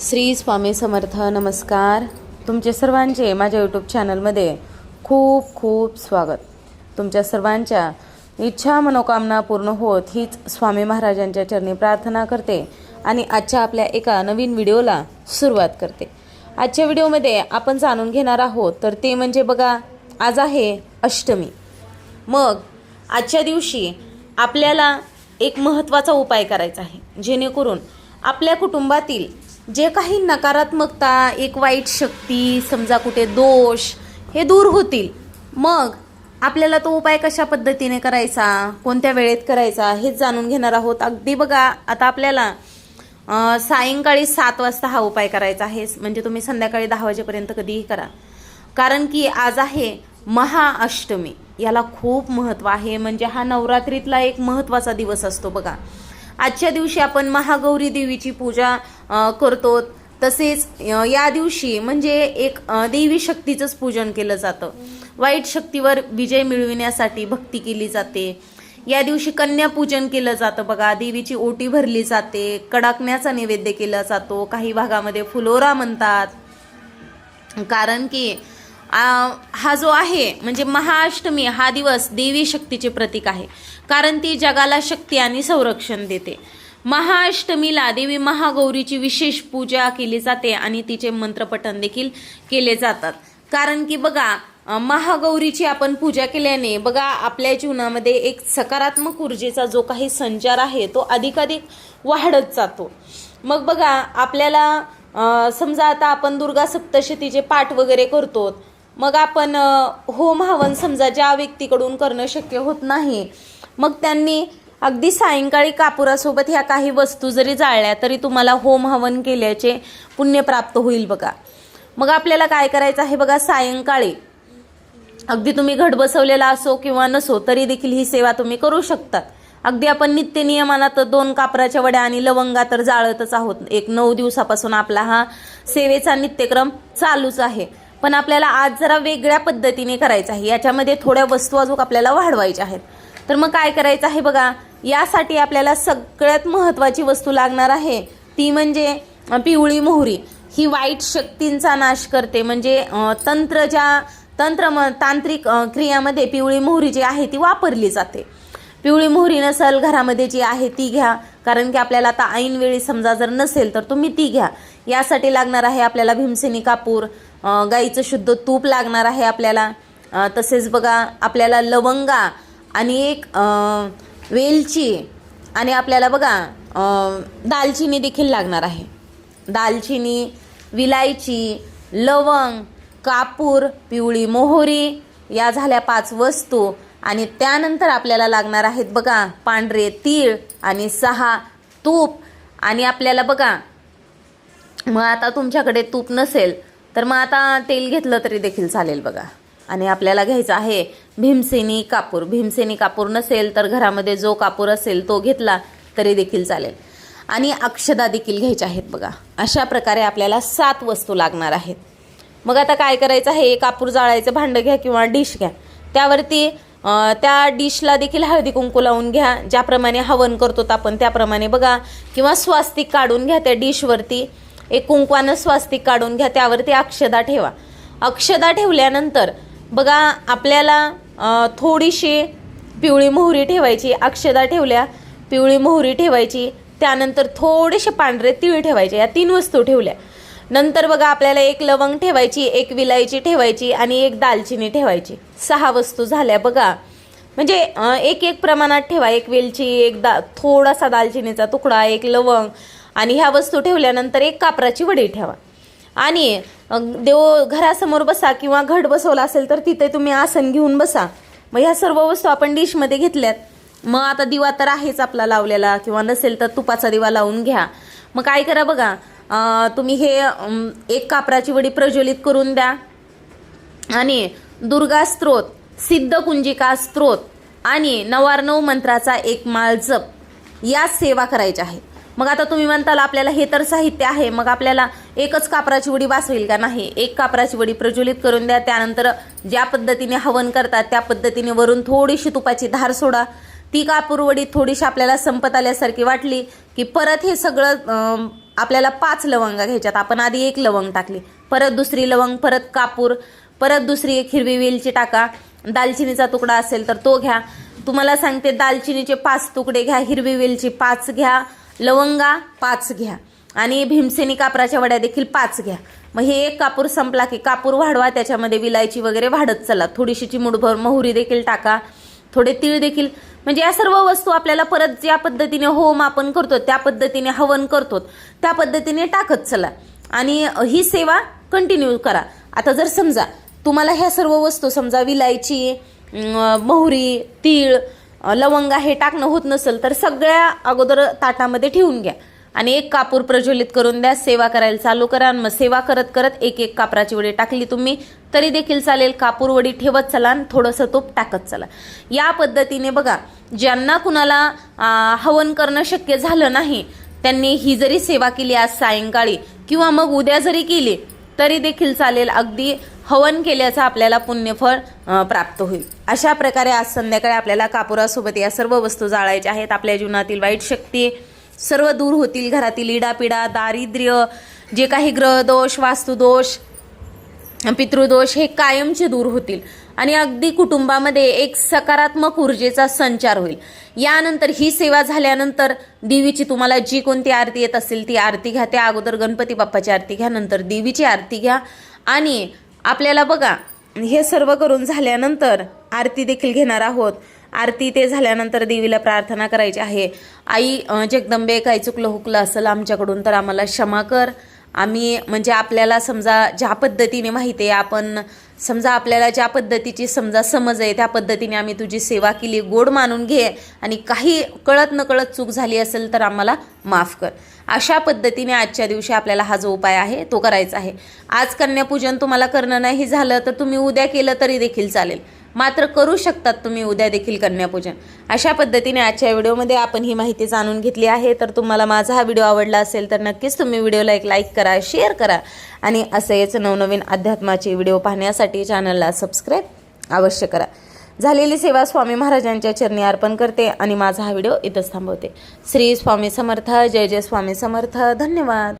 श्री स्वामी समर्थ नमस्कार. तुमचे सर्वांचे माझ्या यूट्यूब चॅनलमध्ये खूप खूप स्वागत. तुमच्या सर्वांच्या इच्छा मनोकामना पूर्ण होत हीच स्वामी महाराजांच्या चरणी प्रार्थना करते आणि आजच्या आपल्या एका नवीन व्हिडिओला सुरुवात करते. आजच्या व्हिडिओमध्ये आपण जाणून घेणार आहोत तर ते म्हणजे बघा आज आहे अष्टमी. मग आजच्या दिवशी आपल्याला एक महत्त्वाचा उपाय करायचा आहे. जेणेकरून आपल्या कुटुंबातील जे काही नकारात्मकता एक वाईट शक्ती समजा कुठे दोष हे दूर होतील. मग आपल्याला तो उपाय कशा पद्धतीने करायचा कोणत्या वेळेत करायचा हेच जाणून घेणार आहोत. अगदी बघा आता आपल्याला सायंकाळी सात वाजता हा उपाय करायचा आहे. म्हणजे तुम्ही संध्याकाळी दहा वाजेपर्यंत कधीही करा. कारण की आज आहे महाअष्टमी. याला खूप महत्त्व आहे. म्हणजे हा नवरात्रीतला एक महत्त्वाचा दिवस असतो बघा. आजच्या दिवशी आपण महागौरी देवीची पूजा करतो. तसेच या दिवशी म्हणजे एक देवी शक्तीचंच पूजन केलं जातं. वाईट शक्तीवर विजय मिळविण्यासाठी भक्ती केली जाते. या दिवशी कन्यापूजन केलं जातं बघा. देवीची ओटी भरली जाते. कडाकण्याचा नैवेद्य केला जातो. काही भागामध्ये फुलोरा म्हणतात. कारण की आ, हा जो आहे म्हणजे महाअष्टमी हा दिवस देवी शक्तीचे प्रतीक आहे. कारण ती जगाला शक्ती आणि संरक्षण देते. महाअष्टमीला देवी महागौरीची विशेष पूजा केली जाते आणि तिचे मंत्रपठण देखील केले जातात. कारण की बघा महागौरीची आपण पूजा केल्याने बघा आपल्या जीवनामध्ये एक सकारात्मक ऊर्जेचा जो काही संचार आहे तो अधिकाधिक वाढत जातो. मग बघा आपल्याला समजा आता आपण दुर्गा सप्तशतीचे पाठ वगैरे करतो मग आपण होम हवन समजा ज्या व्यक्तीकडून करणं शक्य होत नाही मग त्यांनी अगदी सायंकाळी कापुरासोबत ह्या काही वस्तू जरी जाळल्या तरी तुम्हाला होम हवन केल्याचे पुण्य प्राप्त होईल बघा. मग आपल्याला काय करायचं आहे बघा सायंकाळी अगदी तुम्ही घट बसवलेला असो किंवा नसो तरी देखील ही सेवा तुम्ही करू शकतात. अगदी आपण नित्य नियमानात दोन कापराच्या वड्या आणि लवंगा तर जाळतच आहोत. एक नऊ दिवसापासून आपला हा सेवेचा नित्यक्रम चालूच आहे. पण आपल्याला आज जरा वेगळ्या पद्धतीने करायचं आहे. याच्यामध्ये थोड्या वस्तू अजून आपल्याला वाढवायच्या आहेत. तर मग काय करायचं आहे बघा यासाठी आपल्याला सगळ्यात महत्त्वाची वस्तू लागणार आहे ती म्हणजे पिवळी मोहरी. ही वाईट शक्तींचा नाश करते. म्हणजे तंत्र ज्या तंत्र म तांत्रिक क्रियामध्ये पिवळी मोहरी जी आहे ती वापरली जाते. पिवळी मोहरी नसेल घरामध्ये जी आहे ती घ्या. कारण की आपल्याला आता ऐनवेळी समजा जर नसेल तर तुम्ही ती घ्या. यासाठी लागणार आहे आपल्याला भीमसेनी कापूर गाईचं शुद्ध तूप लागणार आहे आपल्याला. तसेच बघा आपल्याला लवंगा आणि एक वेलची आणि आपल्याला बघा दालचिनी देखील लागणार आहे. दालचिनी विलायची लवंग कापूर पिवळी मोहरी या झाल्या पाच वस्तू आणि त्यानंतर आपल्याला लागणार आहेत बघा पांढरे तीळ आणि सहा तूप. आणि आपल्याला बघा मग आता तुमच्याकडे तूप नसेल तर मग आता तेल घेतलं तरी देखील चालेल बघा. आणि आपल्याला घ्यायचं आहे भीमसेनी कापूर. भीमसेनी कापूर नसेल तर घरामध्ये जो कापूर असेल तो घेतला तरी देखील चालेल. आणि अक्षदा देखील घ्यायच्या आहेत बघा. अशा प्रकारे आपल्याला सात वस्तू लागणार आहेत. मग आता काय करायचं आहे? कापूर जाळायचं भांडं घ्या किंवा डिश घ्या. त्यावरती त्या डिशला देखील हळदी कुंकू लावून घ्या. ज्याप्रमाणे हवन करतो आपण त्याप्रमाणे बघा. किंवा स्वास्तिक काढून घ्या त्या डिशवरती. एक कुंकवानं स्वास्तिक काढून घ्या त्यावरती अक्षदा ठेवा. अक्षदा ठेवल्यानंतर बघा आपल्याला थोडीशी पिवळी मोहरी ठेवायची. अक्षदा ठेवल्या पिवळी मोहरी ठेवायची. त्यानंतर थोडेसे पांढरे तीळ ठेवायचे. या तीन वस्तू ठेवल्या. नंतर बघा आपल्याला एक लवंग ठेवायची एक विलायची ठेवायची आणि एक दालचिनी ठेवायची. सहा वस्तू झाल्या बघा. म्हणजे एक एक प्रमाणात ठेवा. एक वेलची एक दा थोडासा दालचिनीचा तुकडा एक लवंग आणि ह्या वस्तू ठेवल्यानंतर एक कापराची वडी ठेवा. आणि देव घरासमोर बसा किंवा घट बसवला असेल तर तिथे तुम्ही आसन घेऊन बसा. मग ह्या सर्व वस्तू आपण डिशमध्ये घेतल्यात. मग आता दिवा तर आहेच आपला लावलेला किंवा नसेल तर तुपाचा दिवा लावून घ्या. मग काय करा बघा तुम्ही हे एक कापराची वडी प्रज्वलित करून द्या. आणि दुर्गा स्त्रोत सिद्ध कुंजिका स्त्रोत आणि नवार्णव मंत्राचा एक माळ जप या सेवा करायच्या आहेत. मग आता तुम्ही म्हणताल आपल्याला हे तर साहित्य आहे मग आपल्याला एकच कापराची वडी वाचवेल का नाही? एक कापराची वडी प्रज्वलित करून द्या त्यानंतर ज्या पद्धतीने हवन करतात त्या पद्धतीने वरून थोडीशी तुपाची धार सोडा. ती कापूरवडी थोडीशी आपल्याला संपत आल्यासारखी वाटली की परत हे सगळं आपल्याला पाच लवंगा घ्यायच्यात. आपण आधी एक लवंग टाकली. परत दुसरी लवंग परत कापूर परत दुसरी एक हिरवी वेलची टाका. दालचिनीचा तुकडा असेल तर तो घ्या. तुम्हाला सांगते दालचिनीचे पाच तुकडे घ्या हिरवी वेलची पाच घ्या. लवंगा पाच घ्या. आणि भीमसेनी कापराच्या वड्या देखील पाच घ्या. मग हे एक कापूर संपला की कापूर वाढवा त्याच्यामध्ये विलायची वगैरे वाढत चला. थोडीशी चिमुडभर मोहरी देखील टाका. थोडे तीळ देखील. म्हणजे या सर्व वस्तू आपल्याला परत ज्या पद्धतीने होम आपण करतो त्या पद्धतीने हवन करतो त्या पद्धतीने टाकत चला. आणि ही सेवा कंटिन्यू करा. आता जर समजा तुम्हाला ह्या सर्व वस्तू समजा विलायची मोहरी तीळ लवंगा हे टाकणं होत नसेल तर सगळ्या अगोदर ताटामध्ये ठेवून घ्या. आणि एक कापूर प्रज्वलित करून द्या सेवा करायला चालू करा आणि मग सेवा करत करत एक एक कापराची वडी टाकली तुम्ही तरी देखील चालेल. कापूर वडी ठेवत चला आणि थोडंसं तूप टाकत चला. या पद्धतीने बघा ज्यांना कुणाला हवन करणं शक्य झालं नाही त्यांनी ही जरी सेवा केली आज सायंकाळी किंवा मग उद्या जरी केली तरी देखील चालेल. अगदी हवन केल्याचं आपल्याला पुण्यफळ प्राप्त होईल. अशा प्रकारे आज संध्याकाळी आपल्याला कापुरासोबत या सर्व वस्तू जाळायच्या आहेत. आपल्या जीवनातील वाईट शक्ती सर्व दूर होतील. घरातील इडापिडा दारिद्र्य जे काही ग्रहदोष वास्तुदोष पितृदोष हे कायमचे दूर होतील आणि अगदी कुटुंबामध्ये एक सकारात्मक ऊर्जेचा संचार होईल. यानंतर ही सेवा झाल्यानंतर देवीची तुम्हाला जी कोणती आरती येत असेल ती आरती घ्या. त्या अगोदर गणपती बाप्पाची आरती घ्या नंतर देवीची आरती घ्या. आणि आपल्याला बघा हे सर्व करून झाल्यानंतर आरती देखील घेणार आहोत. आरती ते झाल्यानंतर देवीला प्रार्थना करायची आहे. आई जगदंबे काही चुकलं हुकलं असेल आमच्याकडून तर आम्हाला क्षमा कर. आम्ही म्हणजे आपल्याला समजा ज्या पद्धतीने माहिती आहे आपण समजा आपल्याला ज्या पद्धतीची समजा समज आहे त्या पद्धतीने आम्ही तुझी सेवा केली गोड मानून घे आणि काही कळत न कळत चूक झाली असेल तर आम्हाला माफ कर. अशा पद्धतीने आजच्या दिवशी आपल्याला हा जो उपाय आहे तो करायचा आहे. आज कन्यापूजन तुम्हाला करणं नाही झालं तर तुम्ही उद्या केलं तरी देखील चालेल. मात्र करू शकतात तुम्ही उद्या देखील कन्यापूजन. अशा पद्धतीने आजच्या व्हिडिओमध्ये आपण ही माहिती जाणून घेतली आहे. तर तुम्हाला माझा हा व्हिडिओ आवडला असेल तर नक्कीच तुम्ही व्हिडिओला एक लाईक करा शेअर करा आणि असेच नवनवीन अध्यात्माचे व्हिडिओ पाहण्यासाठी चॅनलला सबस्क्राईब अवश्य करा. झालेली सेवा स्वामी महाराजांच्या चरणी अर्पण करते आणि माझा हा व्हिडिओ इथंच थांबवते. श्री स्वामी समर्थ जय जय स्वामी समर्थ. धन्यवाद.